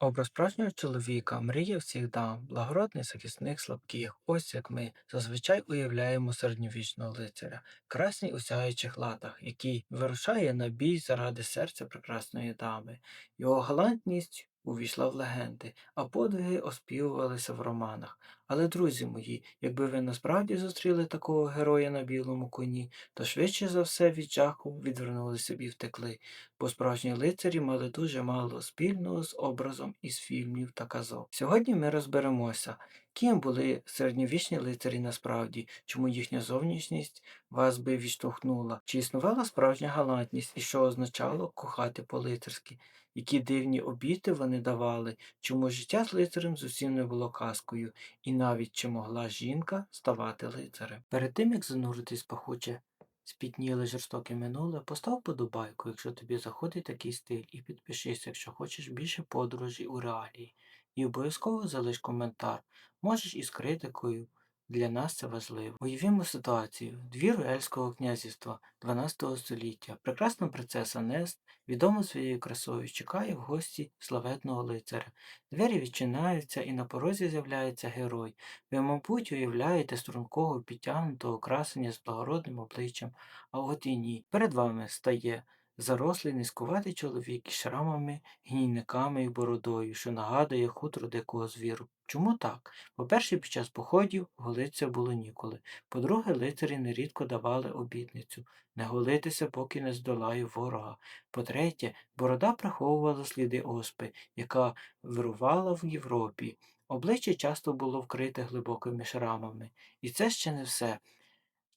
Образ справжнього чоловіка мріє всіх дам, благородний захисник слабких. Ось як ми зазвичай уявляємо середньовічного лицаря, красний у сяючих латах, який вирушає на бій заради серця прекрасної дами. Його галантність увійшла в легенди, а подвиги оспівувалися в романах. Але, друзі мої, якби ви насправді зустріли такого героя на білому коні, то швидше за все від жаху відвернулися і втекли бо справжні лицарі мали дуже мало спільного з образом із фільмів та казок. Сьогодні ми розберемося, ким були середньовічні лицарі насправді, чому їхня зовнішність вас би відштовхнула, чи існувала справжня галантність і що означало кохати по-лицарськи, які дивні обіти вони давали, чому життя з лицарем зовсім не було казкою, і навіть чи могла жінка ставати лицарем. Перед тим як зануритись пахуче Спітніле жорстоке минуле, постав подобайку, якщо тобі заходить такий стиль, і підпишись, якщо хочеш більше подорожей у реалії. І обов'язково залиш коментар. Можеш із критикою. Для нас це важливо. Уявімо ситуацію. Двір Ельського князівства 12 століття. Прекрасна принцеса Нест, відома своєю красою, чекає в гості славетного лицаря. Двері відчиняються і на порозі з'являється герой. Ви, мабуть, уявляєте стрункого, підтягнутого красення з благородним обличчям, а от і ні. Перед вами стає зарослий низькуватий чоловік із шрамами, гнійниками і бородою, що нагадує хутро дикого звіру. Чому так? По-перше, під час походів голитися було ніколи. По-друге, лицарі нерідко давали обітницю не голитися, поки не здолаю ворога. По-третє, борода приховувала сліди оспи, яка вирувала в Європі. Обличчя часто було вкрите глибокими шрамами. І це ще не все.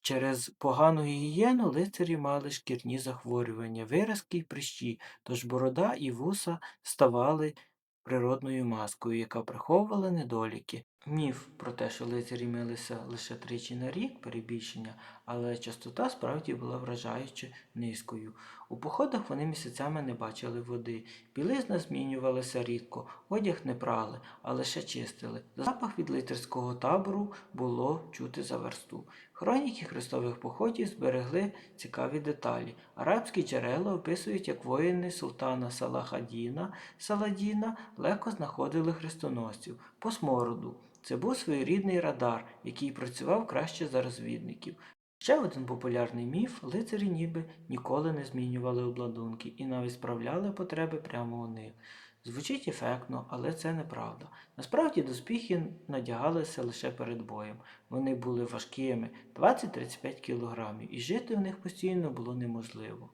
Через погану гігієну лицарі мали шкірні захворювання, виразки й прищі, тож борода і вуса ставали природною маскою, яка приховувала недоліки. Міф про те, що лицарі милися лише тричі на рік, перебільшення, але частота справді була вражаюче низькою. У походах вони місяцями не бачили води, білизна змінювалася рідко, одяг не прали, а лише чистили. Запах від лицарського табору було чути за версту. Хроніки хрестових походів зберегли цікаві деталі. Арабські джерела описують, як воїни султана Салахадіна Саладіна легко знаходили хрестоносців по смороду. Це був своєрідний радар, який працював краще за розвідників. Ще один популярний міф лицарі ніби ніколи не змінювали обладунки і навіть справляли потреби прямо у них. Звучить ефектно, але це неправда. Насправді доспіхи надягалися лише перед боєм. Вони були важкими 20-35 кг, і жити в них постійно було неможливо.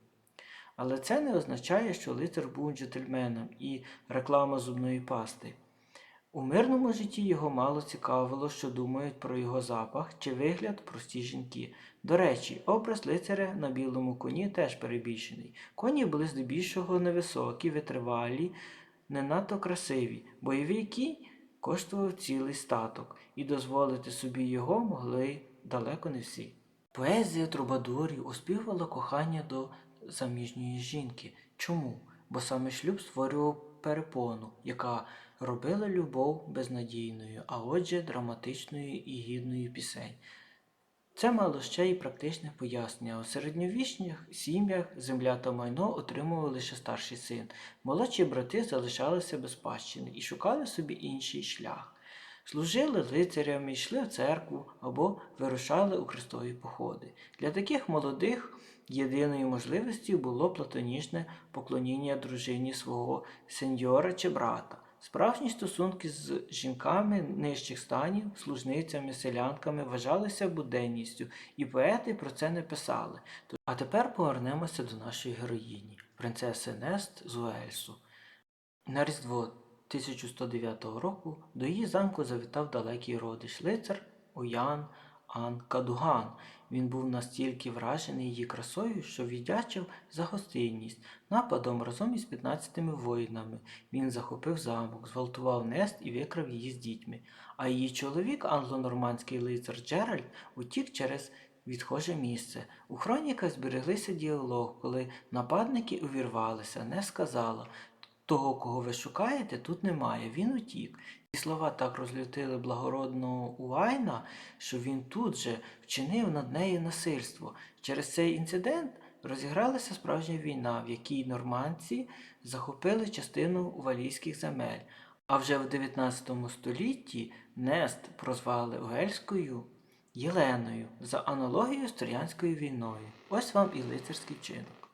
Але це не означає, що лицар був джентльменом і реклама зубної пасти. У мирному житті його мало цікавило, що думають про його запах чи вигляд прості жінки. До речі, образ лицаря на білому коні теж перебільшений. Коні були здебільшого невисокі, витривалі, не надто красиві. Бойовий кінь коштував цілий статок, і дозволити собі його могли далеко не всі. Поезія трубадурів оспівувала кохання до заміжньої жінки. Чому? Бо саме шлюб створював перепону, яка робила любов безнадійною, а отже, драматичною і гідною пісень. Це мало ще й практичне пояснення. У середньовічних сім'ях земля та майно отримував лише старший син. Молодші брати залишалися без спадщини і шукали собі інший шлях. Служили лицарями, йшли в церкву або вирушали у хрестові походи. Для таких молодих єдиною можливістю було платонічне поклоніння дружині свого сеньора чи брата. Справжні стосунки з жінками нижчих станів, служницями, селянками вважалися буденністю, і поети про це не писали. А тепер повернемося до нашої героїні, принцеси Нест з Уельсу. На Різдво 1109 року до її замку завітав далекий родич лицар Оян Ан Кадуган. Він був настільки вражений її красою, що віддячив за гостинність. Нападом разом із 15 воїнами він захопив замок, зґвалтував Нест і викрав її з дітьми. А її чоловік, англо-нормандський лицар Джеральд, утік через відхоже місце. У хроніках збереглися діалог, коли нападники увірвалися, не сказала. Того, кого ви шукаєте, тут немає, він утік. Ці слова так розлютили благородного Уайна, що він тут же вчинив над нею насильство. Через цей інцидент розігралася справжня війна, в якій нормандці захопили частину валійських земель, а вже в 19 столітті Нест прозвали Угельською Єленою за аналогією з Троянською війною. Ось вам і лицарський вчинок.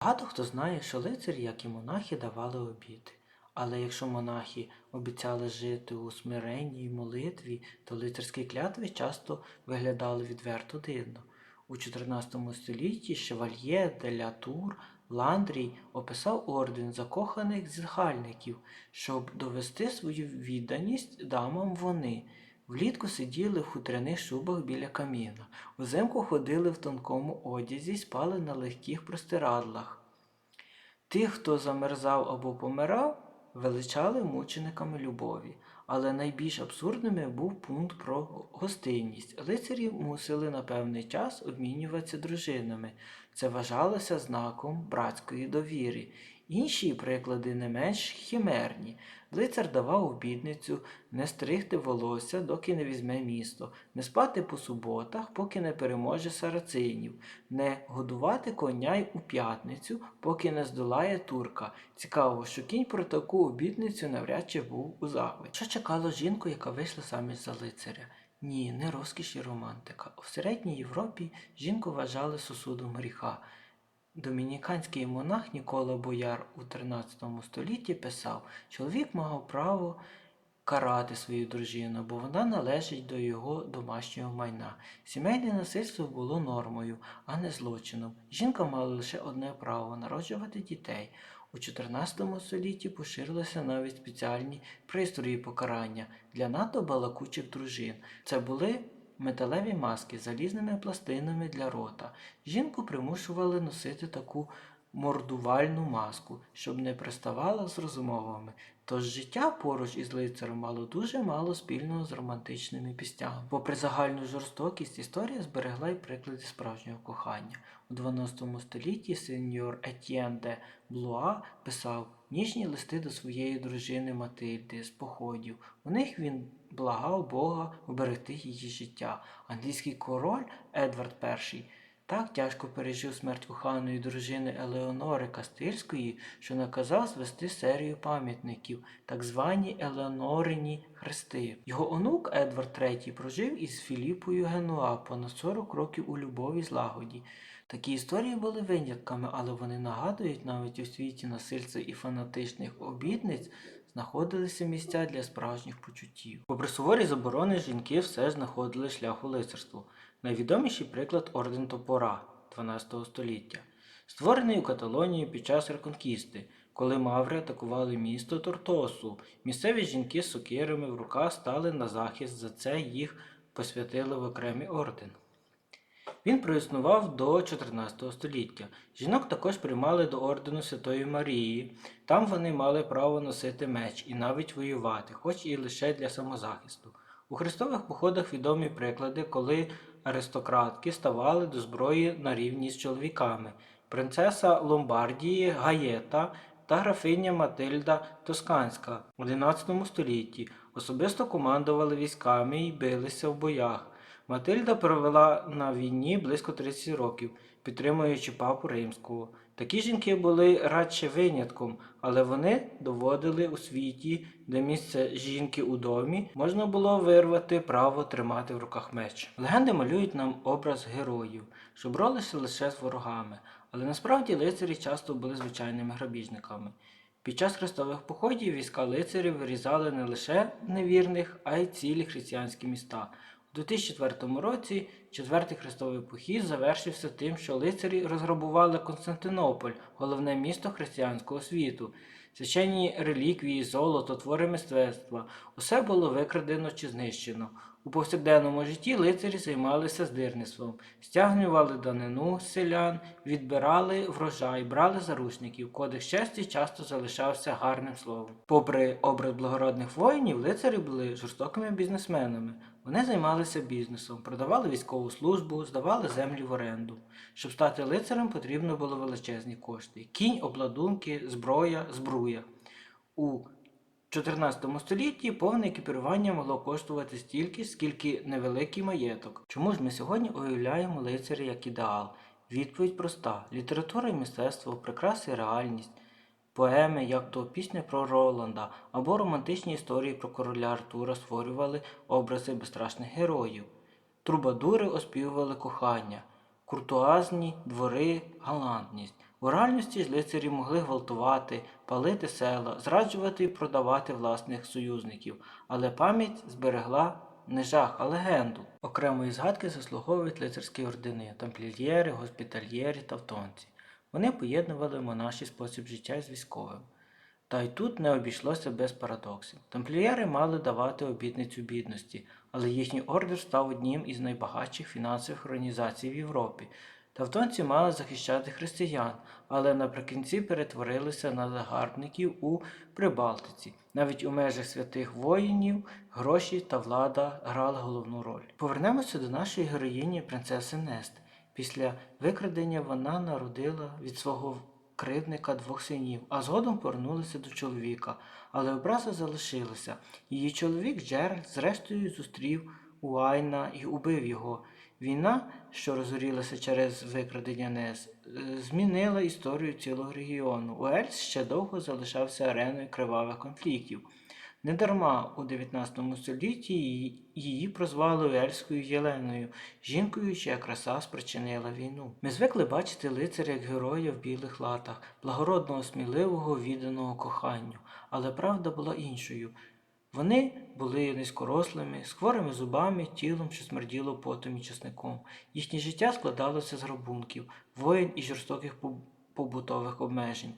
Багато хто знає, що лицарі, як і монахи, давали обіти. Але якщо монахи обіцяли жити у смиренні й молитві, то лицарські клятви часто виглядали відверто дивно. У 14 столітті шевальє де ля Тур Ландрій описав орден закоханих зігальників, щоб довести свою відданість дамам вони. Влітку сиділи в хутряних шубах біля каміна, узимку ходили в тонкому одязі спали на легких простирадлах. Тих, хто замерзав або помирав, величали мучениками любові. Але найбільш абсурдними був пункт про гостинність. Лицарі мусили на певний час обмінюватися дружинами. Це вважалося знаком братської довіри. Інші приклади не менш химерні. Лицар давав обідницю не стригти волосся, доки не візьме місто, не спати по суботах, поки не переможе сарацинів, не годувати коня й у п'ятницю, поки не здолає турка. Цікаво, що кінь про таку обідницю навряд чи був у захваті. Що чекало жінку, яка вийшла заміж за лицаря? Ні, не розкіш і романтика. У середній Європі жінку вважали сусудом гріха. Домініканський монах Нікола Бояр у 13 столітті писав, чоловік мав право карати свою дружину, бо вона належить до його домашнього майна. Сімейне насильство було нормою, а не злочином. Жінка мала лише одне право народжувати дітей. У 14 столітті поширилися навіть спеціальні пристрої покарання для надто балакучих дружин. Це були металеві маски з залізними пластинами для рота. Жінку примушували носити таку мордувальну маску, щоб не приставала з розмовами. Тож життя поруч із лицарем мало дуже мало спільного з романтичними пістями. Попри загальну жорстокість, історія зберегла й приклади справжнього кохання. У 12 столітті сеньор Етьєн де Блуа писав ніжні листи до своєї дружини Матильди з походів. У них він благав Бога оберегти її життя. Англійський король Едвард І так тяжко пережив смерть коханої дружини Елеонори Кастильської, що наказав звести серію пам'ятників, так звані Елеонорині хрести. Його онук Едвард III прожив із Філіпою Генуа понад 40 років у любові злагоді. Такі історії були винятками, але вони нагадують навіть у світі насильства і фанатичних обідниць знаходилися місця для справжніх почуттів. Попри суворі заборони жінки все знаходили шлях у лицарству. Найвідоміший приклад орден Топора 12 століття, створений у Каталонії під час реконкісти, коли маври атакували місто Тортосу. Місцеві жінки з сокирами в руках стали на захист, за це їх посвятили в окремий орден. Він проіснував до 14 століття. Жінок також приймали до ордену Святої Марії. Там вони мали право носити меч і навіть воювати, хоч і лише для самозахисту. У хрестових походах відомі приклади, коли аристократки ставали до зброї на рівні з чоловіками. Принцеса Ломбардії Гаєта та графиня Матильда Тосканська у XI столітті особисто командували військами і билися в боях. Матильда провела на війні близько 30 років, підтримуючи папу римського. Такі жінки були радше винятком, але вони доводили у світі, де місце жінки у домі, можна було вирвати право тримати в руках меч. Легенди малюють нам образ героїв, що боролися лише з ворогами, але насправді лицарі часто були звичайними грабіжниками. Під час хрестових походів війська лицарів вирізали не лише невірних, а й цілі християнські міста. У 2004 році четвертий хрестовий похід завершився тим, що лицарі розграбували Константинополь, головне місто християнського світу. Священні реліквії, золото, твори мистецтва усе було викрадено чи знищено. У повсякденному житті лицарі займалися здирництвом, стягнювали данину селян, відбирали врожай, брали заручників. Кодекс честі часто залишався гарним словом. Попри образ благородних воїнів, лицарі були жорстокими бізнесменами. Вони займалися бізнесом, продавали військову службу, здавали землі в оренду. Щоб стати лицарем, потрібно було величезні кошти: кінь, обладунки, зброя, збруя. У 14 столітті повне екіпірування могло коштувати стільки, скільки невеликий маєток. Чому ж ми сьогодні уявляємо лицаря як ідеал? Відповідь проста: література і мистецтво, прикраси і реальність, поеми, як то пісня про Роланда або романтичні історії про короля Артура створювали образи безстрашних героїв. Трубадури оспівували кохання, куртуазні двори галантність. У реальності лицарі могли гвалтувати, палити села, зраджувати і продавати власних союзників, але пам'ять зберегла не жах, а легенду. Окремої згадки заслуговують лицарські ордени, тамплієри, госпітальєри та втонці. Вони поєднували монаший спосіб життя з військовим. Та й тут не обійшлося без парадоксів. Тамплієри мали давати обітницю бідності, але їхній ордер став одним із найбагатших фінансових організацій в Європі. Тавтонці мали захищати християн, але наприкінці перетворилися на загарбників у Прибалтиці. Навіть у межах святих воїнів гроші та влада грали головну роль. Повернемося до нашої героїні принцеси Нест. Після викрадення вона народила від свого кривдника двох синів, а згодом повернулася до чоловіка. Але образа залишилася. Її чоловік Джеральд зрештою зустрів Уайна і убив його. Війна, що розгорілася через викрадення Нес, змінила історію цілого регіону. Уельс ще довго залишався ареною кривавих конфліктів. Недарма у 19 столітті її прозвали Уельською Єленою, жінкою, чия краса спричинила війну. Ми звикли бачити лицаря як героя в білих латах, благородного, сміливого, відданого коханню, але правда була іншою. Вони були низькорослими, з хворими зубами, тілом, що смерділо потом і часником. Їхнє життя складалося з грабунків, воєн і жорстоких побутових обмежень.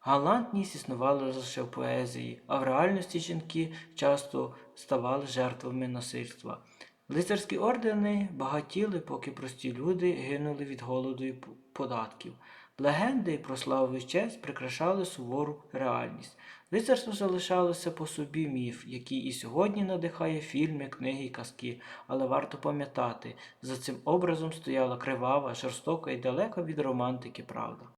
Галантність існувала лише в поезії, а в реальності жінки часто ставали жертвами насильства. Лицарські ордени багатіли, поки прості люди гинули від голоду і податків. Легенди про славу і честь прикрашали сувору реальність. Лицарство залишалося по собі міф, який і сьогодні надихає фільми, книги і казки, але варто пам'ятати, за цим образом стояла кривава, жорстока і далека від романтики правда.